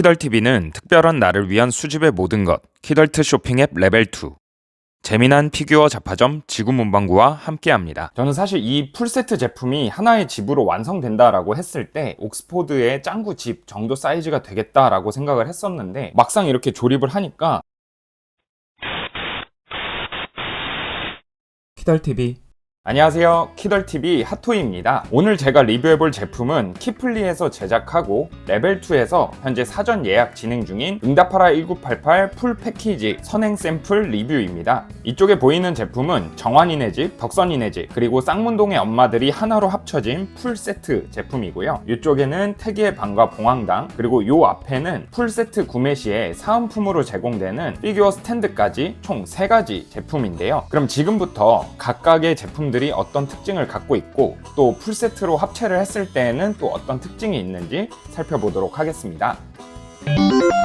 키덜TV는 특별한 나를 위한 수집의 모든 것, 키덜트 쇼핑 앱 레벨 2. 재미난 피규어 잡화점 지구 문방구와 함께합니다. 저는 사실 이 풀세트 제품이 하나의 집으로 완성된다라고 했을 때 옥스포드의 짱구 집 정도 사이즈가 되겠다라고 생각을 했었는데 막상 이렇게 조립을 하니까 키덜TV 안녕하세요. 키덜TV 핫토이입니다. 오늘 제가 리뷰해볼 제품은 키플리에서 제작하고 레벨2에서 현재 사전 예약 진행 중인 응답하라 1988 풀 패키지 선행 샘플 리뷰입니다. 이쪽에 보이는 제품은 정환이네 집, 덕선이네 집, 그리고 쌍문동의 엄마들이 하나로 합쳐진 풀 세트 제품이고요. 이쪽에는 태기의 방과 봉황당, 그리고 이 앞에는 풀 세트 구매 시에 사은품으로 제공되는 피규어 스탠드까지 총 3가지 제품인데요. 그럼 지금부터 각각의 제품 제품들이 어떤 특징을 갖고 있고 또 풀세트로 합체를 했을 때에는 또 어떤 특징이 있는지 살펴보도록 하겠습니다.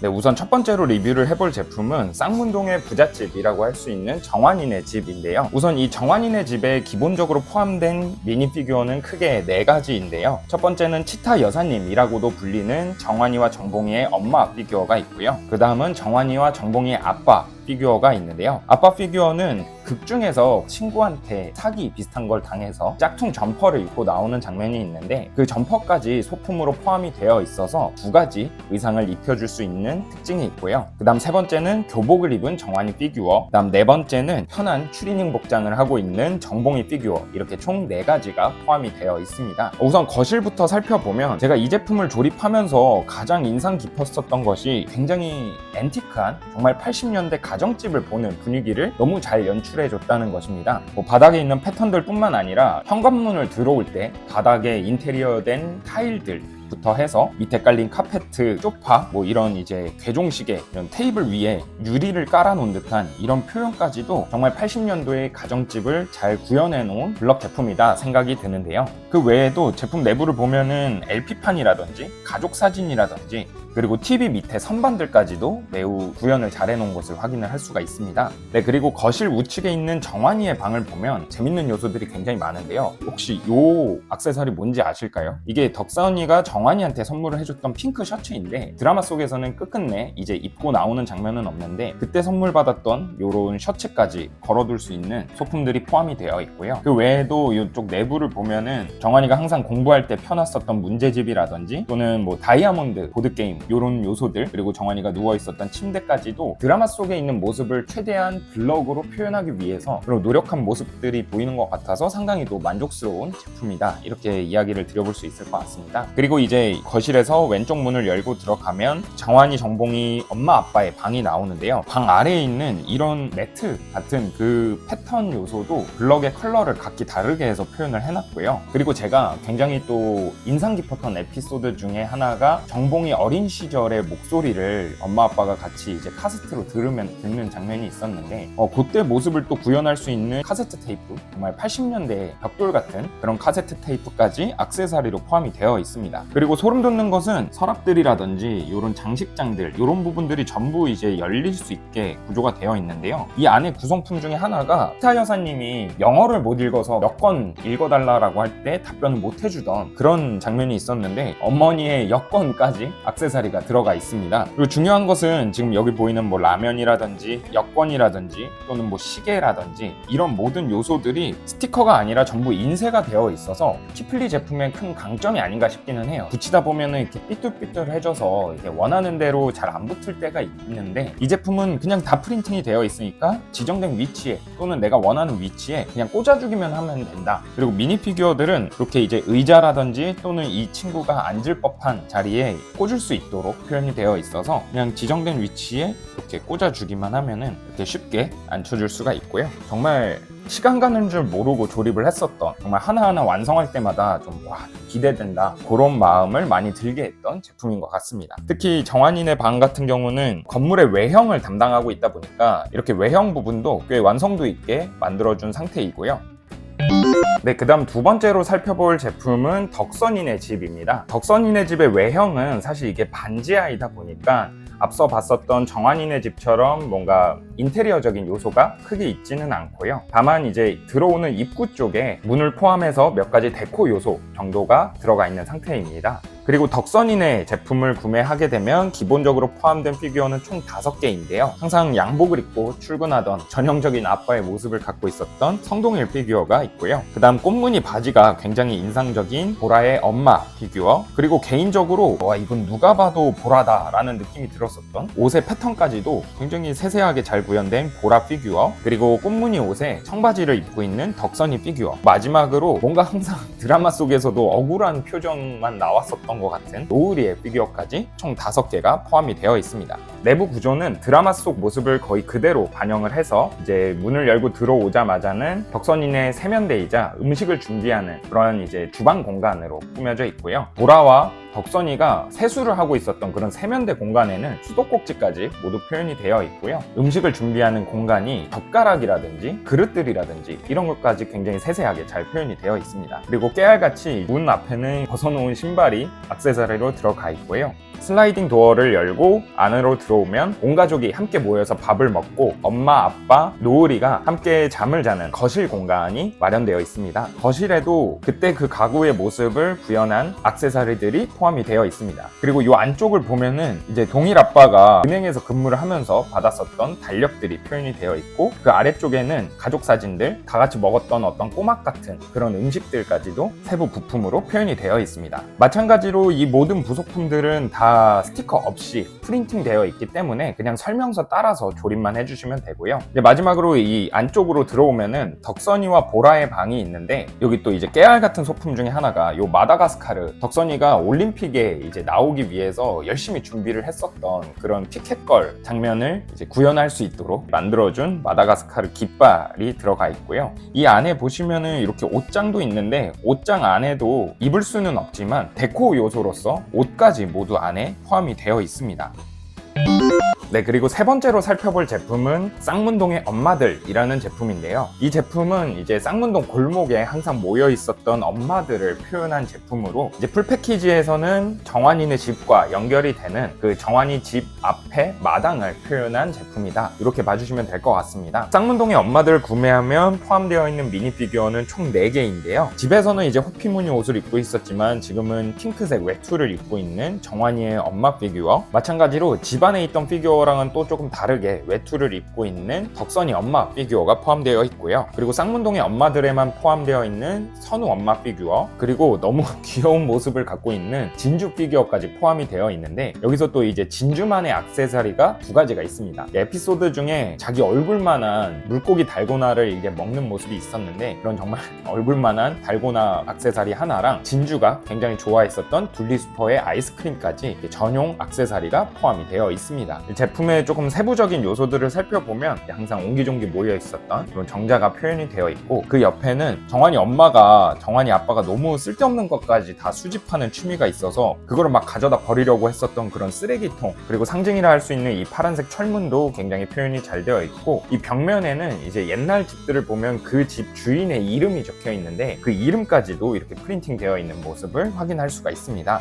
네, 우선 첫 번째로 리뷰를 해볼 제품은 쌍문동의 부잣집이라고 할 수 있는 정환인의 집인데요. 우선 이 정환인의 집에 기본적으로 포함된 미니피규어는 크게 네 가지인데요. 첫 번째는 치타 여사님이라고도 불리는 정환이와 정봉이의 엄마 피규어가 있고요. 그 다음은 정환이와 정봉이의 아빠 피규어가 있는데요. 아빠 피규어는 극 중에서 친구한테 사기 비슷한 걸 당해서 짝퉁 점퍼를 입고 나오는 장면이 있는데 그 점퍼까지 소품으로 포함이 되어 있어서 두 가지 의상을 입혀줄 수 있는 특징이 있고요. 그 다음 세 번째는 교복을 입은 정환이 피규어 그 다음 네 번째는 편한 추리닝 복장을 하고 있는 정봉이 피규어 이렇게 총 네 가지가 포함이 되어 있습니다. 우선 거실부터 살펴보면 제가 이 제품을 조립하면서 가장 인상 깊었었던 것이 굉장히 앤티크한 정말 80년대 가 정집을 보는 분위기를 너무 잘 연출 연출해줬다는 것입니다. 뭐 바닥에 있는 패턴들 뿐만 아니라 현관문을 들어올 때 바닥에 인테리어된 타일들 부터 해서 밑에 깔린 카페트, 소파, 뭐 이런 이제 괴종식의 이런 테이블 위에 유리를 깔아놓은 듯한 이런 표현까지도 정말 80년도의 가정집을 잘 구현해 놓은 블럭 제품이다 생각이 드는데요. 그 외에도 제품 내부를 보면은 LP판이라든지 가족 사진이라든지 그리고 TV 밑에 선반들까지도 매우 구현을 잘 해놓은 것을 확인을 할 수가 있습니다. 네, 그리고 거실 우측에 있는 정환이의 방을 보면 재밌는 요소들이 굉장히 많은데요. 혹시 이 악세사리 뭔지 아실까요? 이게 덕사언니가 정 환이한테 선물을 해줬던 핑크 셔츠인데 드라마 속에서는 끝끝내 이제 입고 나오는 장면은 없는데 그때 선물 받았던 이런 셔츠까지 걸어둘 수 있는 소품들이 포함이 되어 있고요. 그 외에도 이쪽 내부를 보면은 정환이가 항상 공부할 때 펴놨었던 문제집이라든지 또는 뭐 다이아몬드 보드게임 이런 요소들 그리고 정환이가 누워 있었던 침대까지도 드라마 속에 있는 모습을 최대한 블럭으로 표현하기 위해서 그리고 노력한 모습들이 보이는 것 같아서 상당히 또 만족스러운 제품이다 이렇게 이야기를 드려볼 수 있을 것 같습니다. 그리고 이제 거실에서 왼쪽 문을 열고 들어가면 정환이 정봉이 엄마 아빠의 방이 나오는데요. 방 아래에 있는 이런 매트 같은 그 패턴 요소도 블럭의 컬러를 각기 다르게 해서 표현을 해놨고요. 그리고 제가 굉장히 또 인상 깊었던 에피소드 중에 하나가 정봉이 어린 시절의 목소리를 엄마 아빠가 같이 이제 카세트로 들으면 듣는 장면이 있었는데 어, 그때 모습을 또 구현할 수 있는 카세트 테이프 정말 80년대 벽돌 같은 그런 카세트 테이프까지 악세사리로 포함이 되어 있습니다. 그리고 소름 돋는 것은 서랍들이라든지 이런 장식장들 이런 부분들이 전부 이제 열릴 수 있게 구조가 되어 있는데요. 이 안에 구성품 중에 하나가 스타 여사님이 영어를 못 읽어서 몇 권 읽어달라고 할 때 답변을 못 해주던 그런 장면이 있었는데 어머니의 여권까지 악세사리 자리가 들어가 있습니다. 그리고 중요한 것은 지금 여기 보이는 뭐 라면이라든지 여권이라든지 또는 뭐 시계라든지 이런 모든 요소들이 스티커가 아니라 전부 인쇄가 되어 있어서 키플리 제품의 큰 강점이 아닌가 싶기는 해요. 붙이다 보면은 이렇게 삐뚤삐뚤해져서 이렇게 원하는 대로 잘 안 붙을 때가 있는데 이 제품은 그냥 다 프린팅이 되어 있으니까 지정된 위치에 또는 내가 원하는 위치에 그냥 꽂아주기만 하면 된다. 그리고 미니 피규어들은 이렇게 이제 의자라든지 또는 이 친구가 앉을 법한 자리에 꽂을 수 있도록 표현이 되어 있어서 그냥 지정된 위치에 이렇게 꽂아주기만 하면은 이렇게 쉽게 앉혀줄 수가 있고요. 정말 시간 가는 줄 모르고 조립을 했었던 정말 하나하나 완성할 때마다 좀 와 기대된다. 그런 마음을 많이 들게 했던 제품인 것 같습니다. 특히 정환인의 방 같은 경우는 건물의 외형을 담당하고 있다 보니까 이렇게 외형 부분도 꽤 완성도 있게 만들어준 상태이고요. 네, 그 다음 두 번째로 살펴볼 제품은 덕선인의 집입니다. 덕선인의 집의 외형은 사실 이게 반지하이다 보니까 앞서 봤었던 정환인의 집처럼 뭔가 인테리어적인 요소가 크게 있지는 않고요. 다만 이제 들어오는 입구 쪽에 문을 포함해서 몇 가지 데코 요소 정도가 들어가 있는 상태입니다. 그리고 덕선인의 제품을 구매하게 되면 기본적으로 포함된 피규어는 총 5개인데요. 항상 양복을 입고 출근하던 전형적인 아빠의 모습을 갖고 있었던 성동일 피규어가 있고요. 그 다음 꽃무늬 바지가 굉장히 인상적인 보라의 엄마 피규어 그리고 개인적으로 와 이건 누가 봐도 보라다 라는 느낌이 들었었던 옷의 패턴까지도 굉장히 세세하게 잘 구현된 보라 피규어 그리고 꽃무늬 옷에 청바지를 입고 있는 덕선이 피규어 마지막으로 뭔가 항상 드라마 속에서도 억울한 표정만 나왔었던 것 같은 노을이의 피규어까지 총 5개가 포함이 되어 있습니다. 내부 구조는 드라마 속 모습을 거의 그대로 반영을 해서 이제 문을 열고 들어오자마자는 덕선인의 세면대이자 음식을 준비하는 그런 이제 주방 공간으로 꾸며져 있고요. 보라와 덕선이가 세수를 하고 있었던 그런 세면대 공간에는 수도꼭지까지 모두 표현이 되어 있고요. 음식을 준비하는 공간이 젓가락이라든지 그릇들이라든지 이런 것까지 굉장히 세세하게 잘 표현이 되어 있습니다. 그리고 깨알같이 문 앞에는 벗어놓은 신발이 악세사리로 들어가 있고요. 슬라이딩 도어를 열고 안으로 들어오면 온 가족이 함께 모여서 밥을 먹고 엄마, 아빠, 노을이가 함께 잠을 자는 거실 공간이 마련되어 있습니다. 거실에도 그때 그 가구의 모습을 구현한 악세사리들이 포함 이 되어 있습니다. 그리고 이 안쪽을 보면은 이제 동일 아빠가 은행에서 근무를 하면서 받았었던 달력들이 표현이 되어 있고 그 아래쪽에는 가족 사진들, 다 같이 먹었던 어떤 꼬막 같은 그런 음식들까지도 세부 부품으로 표현이 되어 있습니다. 마찬가지로 이 모든 부속품들은 다 스티커 없이 프린팅 되어 있기 때문에 그냥 설명서 따라서 조립만 해주시면 되고요. 이제 마지막으로 이 안쪽으로 들어오면은 덕선이와 보라의 방이 있는데 여기 또 이제 깨알 같은 소품 중에 하나가 요 마다가스카르 덕선이가 올림픽 에 이제 나오기 위해서 열심히 준비를 했었던 그런 피켓걸 장면을 이제 구현할 수 있도록 만들어준 마다가스카르 깃발이 들어가 있고요. 이 안에 보시면은 이렇게 옷장도 있는데 옷장 안에도 입을 수는 없지만 데코 요소로서 옷까지 모두 안에 포함이 되어 있습니다. 네, 그리고 세 번째로 살펴볼 제품은 쌍문동의 엄마들이라는 제품인데요. 이 제품은 이제 쌍문동 골목에 항상 모여 있었던 엄마들을 표현한 제품으로 이제 풀 패키지에서는 정환이네 집과 연결이 되는 그 정환이 집 앞에 마당을 표현한 제품이다. 이렇게 봐주시면 될 것 같습니다. 쌍문동의 엄마들을 구매하면 포함되어 있는 미니 피규어는 총 4개인데요. 집에서는 이제 호피무늬 옷을 입고 있었지만 지금은 핑크색 외투를 입고 있는 정환이의 엄마 피규어 마찬가지로 집안에 있던 피규어 피규어랑은 또 조금 다르게 외투를 입고 있는 덕선이 엄마 피규어가 포함되어 있고요. 그리고 쌍문동의 엄마들에만 포함되어 있는 선우 엄마 피규어 그리고 너무 귀여운 모습을 갖고 있는 진주 피규어까지 포함이 되어 있는데 여기서 또 이제 진주만의 악세사리가 두 가지가 있습니다. 에피소드 중에 자기 얼굴만한 물고기 달고나를 이게 먹는 모습이 있었는데 그런 정말 얼굴만한 달고나 악세사리 하나랑 진주가 굉장히 좋아했었던 둘리수퍼의 아이스크림까지 전용 악세사리가 포함이 되어 있습니다. 제품의 조금 세부적인 요소들을 살펴보면 항상 옹기종기 모여 있었던 그런 정자가 표현이 되어 있고 그 옆에는 정환이 엄마가 정환이 아빠가 너무 쓸데없는 것까지 다 수집하는 취미가 있어서 그거를 막 가져다 버리려고 했었던 그런 쓰레기통 그리고 상 징이라 할 수 있는 이 파란색 철문도 굉장히 표현이 잘 되어 있고 이 벽면에는 이제 옛날 집들을 보면 그 집 주인의 이름이 적혀 있는데 그 이름까지도 이렇게 프린팅 되어 있는 모습을 확인할 수가 있습니다.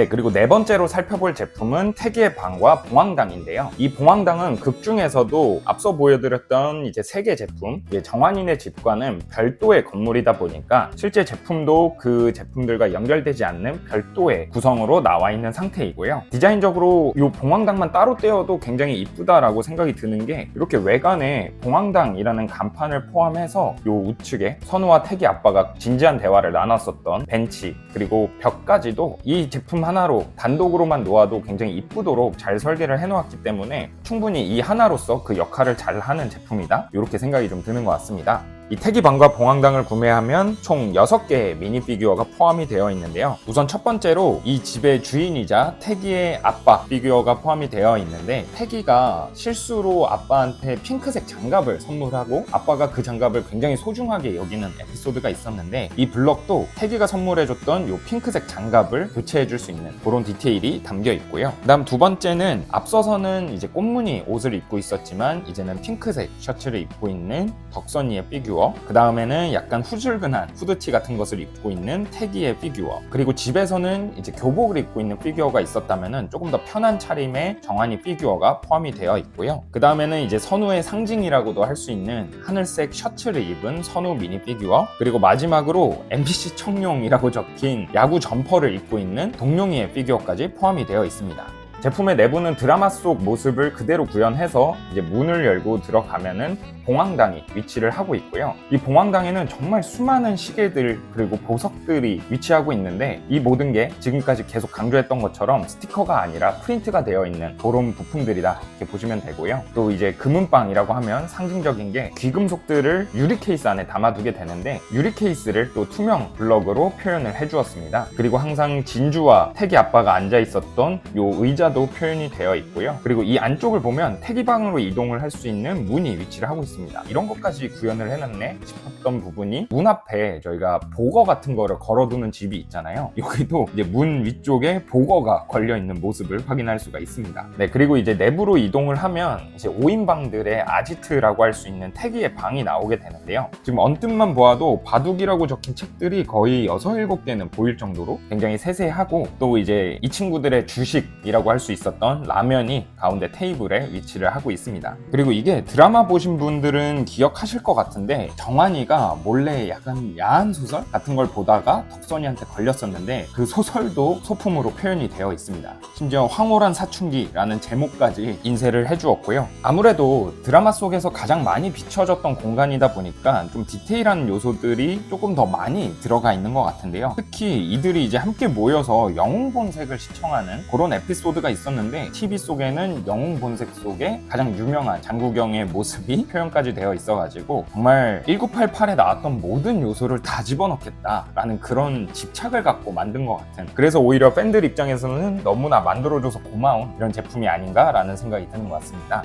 네, 그리고 네 번째로 살펴볼 제품은 태기의 방과 봉황당인데요. 이 봉황당은 극 중에서도 앞서 보여드렸던 이제 세 개 제품, 정환인의 집과는 별도의 건물이다 보니까 실제 제품도 그 제품들과 연결되지 않는 별도의 구성으로 나와 있는 상태이고요. 디자인적으로 이 봉황당만 따로 떼어도 굉장히 이쁘다라고 생각이 드는 게 이렇게 외관에 봉황당이라는 간판을 포함해서 이 우측에 선우와 태기 아빠가 진지한 대화를 나눴었던 벤치 그리고 벽까지도 이 제품 하나로 단독으로만 놓아도 굉장히 이쁘도록 잘 설계를 해놓았기 때문에 충분히 이 하나로서 그 역할을 잘 하는 제품이다 이렇게 생각이 좀 드는 것 같습니다. 이 태기방과 봉황당을 구매하면 총 6개의 미니 피규어가 포함이 되어 있는데요. 우선 첫 번째로 이 집의 주인이자 태기의 아빠 피규어가 포함이 되어 있는데 태기가 실수로 아빠한테 핑크색 장갑을 선물하고 아빠가 그 장갑을 굉장히 소중하게 여기는 에피소드가 있었는데 이 블럭도 태기가 선물해줬던 이 핑크색 장갑을 교체해줄 수 있는 그런 디테일이 담겨 있고요. 그 다음 두 번째는 앞서서는 이제 꽃무늬 옷을 입고 있었지만 이제는 핑크색 셔츠를 입고 있는 덕선이의 피규어 피규어, 그 다음에는 약간 후줄근한 후드티 같은 것을 입고 있는 태기의 피규어, 그리고 집에서는 이제 교복을 입고 있는 피규어가 있었다면은 조금 더 편한 차림의 정한이 피규어가 포함이 되어 있고요. 그 다음에는 이제 선우의 상징이라고도 할 수 있는 하늘색 셔츠를 입은 선우 미니 피규어, 그리고 마지막으로 MBC 청룡이라고 적힌 야구 점퍼를 입고 있는 동룡이의 피규어까지 포함이 되어 있습니다. 제품의 내부는 드라마 속 모습을 그대로 구현해서 이제 문을 열고 들어가면은 봉황당이 위치를 하고 있고요. 이 봉황당에는 정말 수많은 시계들 그리고 보석들이 위치하고 있는데 이 모든 게 지금까지 계속 강조했던 것처럼 스티커가 아니라 프린트가 되어 있는 그런 부품들이다 이렇게 보시면 되고요. 또 이제 금은빵이라고 하면 상징적인 게 귀금속들을 유리 케이스 안에 담아두게 되는데 유리 케이스를 또 투명 블럭으로 표현을 해주었습니다. 그리고 항상 진주와 태기 아빠가 앉아 있었던 요 의자도 표현이 되어 있고요. 그리고 이 안쪽을 보면 태기방으로 이동을 할 수 있는 문이 위치를 하고 있습니다. 이런 것까지 구현을 해놨네 싶었던 부분이 문 앞에 저희가 보거 같은 거를 걸어두는 집이 있잖아요. 여기도 이제 문 위쪽에 보거가 걸려 있는 모습을 확인할 수가 있습니다. 네, 그리고 이제 내부로 이동을 하면 이제 5인방들의 아지트라고 할 수 있는 태기의 방이 나오게 되는데요. 지금 언뜻만 보아도 바둑이라고 적힌 책들이 거의 6, 7개는 보일 정도로 굉장히 세세하고 또 이제 이 친구들의 주식이라고 할 수 있었던 라면이 가운데 테이블에 위치를 하고 있습니다. 그리고 이게 드라마 보신 분 들은 기억하실 것 같은데 정환이가 몰래 약간 야한 소설 같은 걸 보다가 덕선이한테 걸렸었는데 그 소설도 소품으로 표현이 되어 있습니다. 심지어 황홀한 사춘기라는 제목까지 인쇄를 해주었고요. 아무래도 드라마 속에서 가장 많이 비춰졌던 공간이다 보니까 좀 디테일한 요소들이 조금 더 많이 들어가 있는 것 같은데요. 특히 이들이 이제 함께 모여서 영웅 본색을 시청하는 그런 에피소드가 있었는데 TV 속에는 영웅 본색 속에 가장 유명한 장국영의 모습이 표현 까지 되어 있어가지고 정말 1988에 나왔던 모든 요소를 다 집어넣겠다라는 그런 집착을 갖고 만든 것 같은 그래서 오히려 팬들 입장에서는 너무나 만들어줘서 고마운 이런 제품이 아닌가라는 생각이 드는 것 같습니다.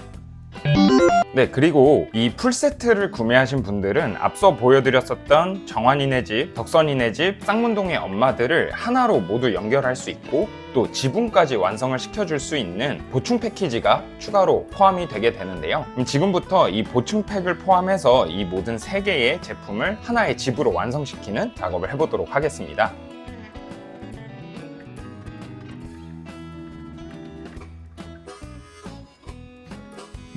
네, 그리고 이 풀세트를 구매하신 분들은 앞서 보여드렸었던 정환이네 집, 덕선이네 집, 쌍문동의 엄마들을 하나로 모두 연결할 수 있고 또 지붕까지 완성을 시켜줄 수 있는 보충 패키지가 추가로 포함이 되게 되는데요. 지금부터 이 보충팩을 포함해서 이 모든 3개의 제품을 하나의 집으로 완성시키는 작업을 해보도록 하겠습니다.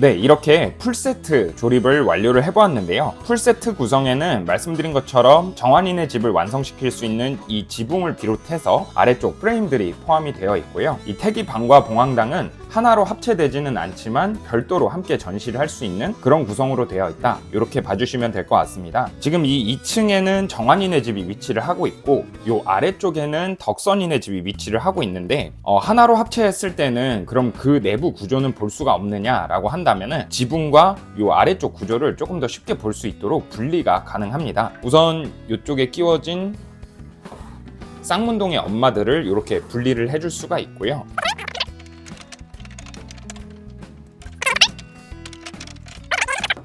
네, 이렇게 풀세트 조립을 완료를 해보았는데요. 풀세트 구성에는 말씀드린 것처럼 정환인의 집을 완성시킬 수 있는 이 지붕을 비롯해서 아래쪽 프레임들이 포함이 되어 있고요. 이 태기 방과 봉황당은 하나로 합체되지는 않지만 별도로 함께 전시를 할 수 있는 그런 구성으로 되어 있다. 이렇게 봐주시면 될 것 같습니다. 지금 이 2층에는 정환인의 집이 위치를 하고 있고 이 아래쪽에는 덕선인의 집이 위치를 하고 있는데 어, 하나로 합체했을 때는 그럼 그 내부 구조는 볼 수가 없느냐라고 한다면은 지붕과 이 아래쪽 구조를 조금 더 쉽게 볼 수 있도록 분리가 가능합니다. 우선 이쪽에 끼워진 쌍문동의 엄마들을 이렇게 분리를 해줄 수가 있고요.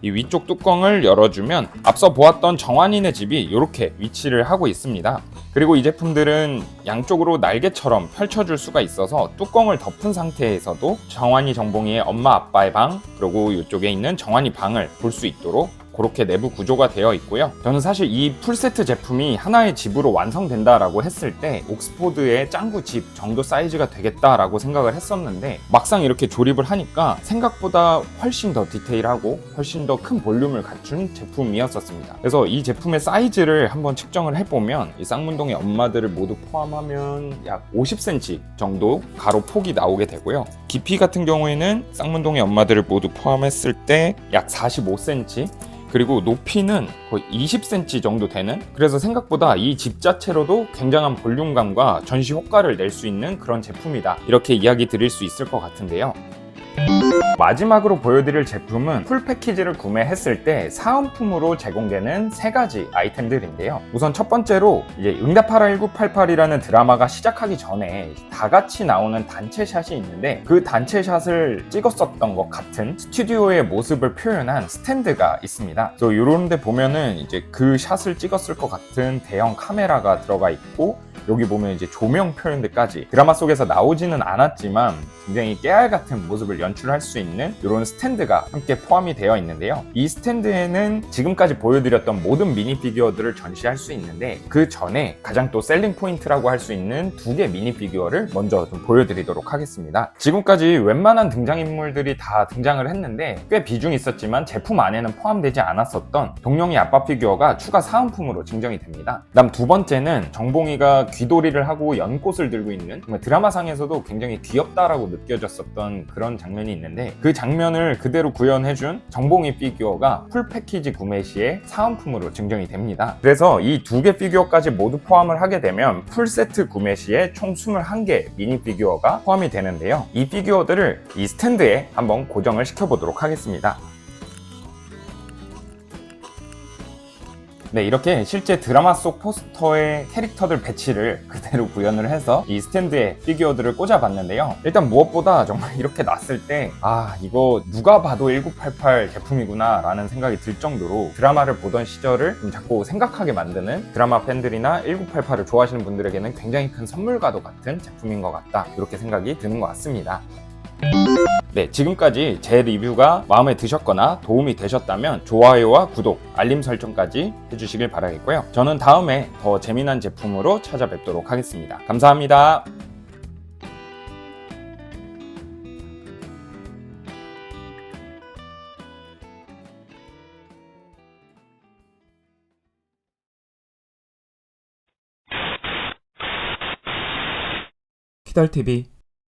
이 위쪽 뚜껑을 열어주면 앞서 보았던 정환인의 집이 이렇게 위치를 하고 있습니다. 그리고 이 제품들은 양쪽으로 날개처럼 펼쳐줄 수가 있어서 뚜껑을 덮은 상태에서도 정환이 정봉이의 엄마 아빠의 방 그리고 이쪽에 있는 정환이 방을 볼 수 있도록 그렇게 내부 구조가 되어 있고요. 저는 사실 이 풀세트 제품이 하나의 집으로 완성된다라고 했을 때 옥스포드의 짱구 집 정도 사이즈가 되겠다라고 생각을 했었는데 막상 이렇게 조립을 하니까 생각보다 훨씬 더 디테일하고 훨씬 더 큰 볼륨을 갖춘 제품이었었습니다. 그래서 이 제품의 사이즈를 한번 측정을 해보면 이 쌍문동의 엄마들을 모두 포함하면 약 50cm 정도 가로 폭이 나오게 되고요. 깊이 같은 경우에는 쌍문동의 엄마들을 모두 포함했을 때 약 45cm 그리고 높이는 거의 20cm 정도 되는? 그래서 생각보다 이 집 자체로도 굉장한 볼륨감과 전시 효과를 낼 수 있는 그런 제품이다. 이렇게 이야기 드릴 수 있을 것 같은데요 마지막으로 보여드릴 제품은 풀 패키지를 구매했을 때 사은품으로 제공되는 세 가지 아이템들인데요. 우선 첫 번째로 이제 응답하라 1988이라는 드라마가 시작하기 전에 다 같이 나오는 단체 샷이 있는데 그 단체 샷을 찍었었던 것 같은 스튜디오의 모습을 표현한 스탠드가 있습니다. 그래서 이런 데 보면은 이제 그 샷을 찍었을 것 같은 대형 카메라가 들어가 있고 여기 보면 이제 조명 표현들까지 드라마 속에서 나오지는 않았지만 굉장히 깨알 같은 모습을 연출할 수 있는 이런 스탠드가 함께 포함이 되어 있는데요. 이 스탠드에는 지금까지 보여드렸던 모든 미니 피규어들을 전시할 수 있는데 그 전에 가장 또 셀링 포인트라고 할 수 있는 두 개 미니 피규어를 먼저 좀 보여드리도록 하겠습니다. 지금까지 웬만한 등장인물들이 다 등장을 했는데 꽤 비중이 있었지만 제품 안에는 포함되지 않았었던 동룡이 아빠 피규어가 추가 사은품으로 증정이 됩니다. 그다음 두 번째는 정봉이가 귀도리를 하고 연꽃을 들고 있는 드라마상에서도 굉장히 귀엽다라고 느껴졌었던 그런 장면이 있는데 그 장면을 그대로 구현해준 정봉이 피규어가 풀 패키지 구매 시에 사은품으로 증정이 됩니다. 그래서 이 두 개 피규어까지 모두 포함을 하게 되면 풀 세트 구매 시에 총 21개 미니 피규어가 포함이 되는데요. 이 피규어들을 이 스탠드에 한번 고정을 시켜보도록 하겠습니다. 네, 이렇게 실제 드라마 속 포스터의 캐릭터들 배치를 그대로 구현을 해서 이 스탠드에 피규어들을 꽂아봤는데요. 일단 무엇보다 정말 이렇게 놨을 때, 아, 이거 누가 봐도 1988 제품이구나 라는 생각이 들 정도로 드라마를 보던 시절을 좀 자꾸 생각하게 만드는 드라마 팬들이나 1988을 좋아하시는 분들에게는 굉장히 큰 선물과도 같은 제품인 것 같다. 이렇게 생각이 드는 것 같습니다. 네, 지금까지 제 리뷰가 마음에 드셨거나 도움이 되셨다면 좋아요와 구독, 알림 설정까지 해주시길 바라겠고요. 저는 다음에 더 재미난 제품으로 찾아뵙도록 하겠습니다. 감사합니다. 키달TV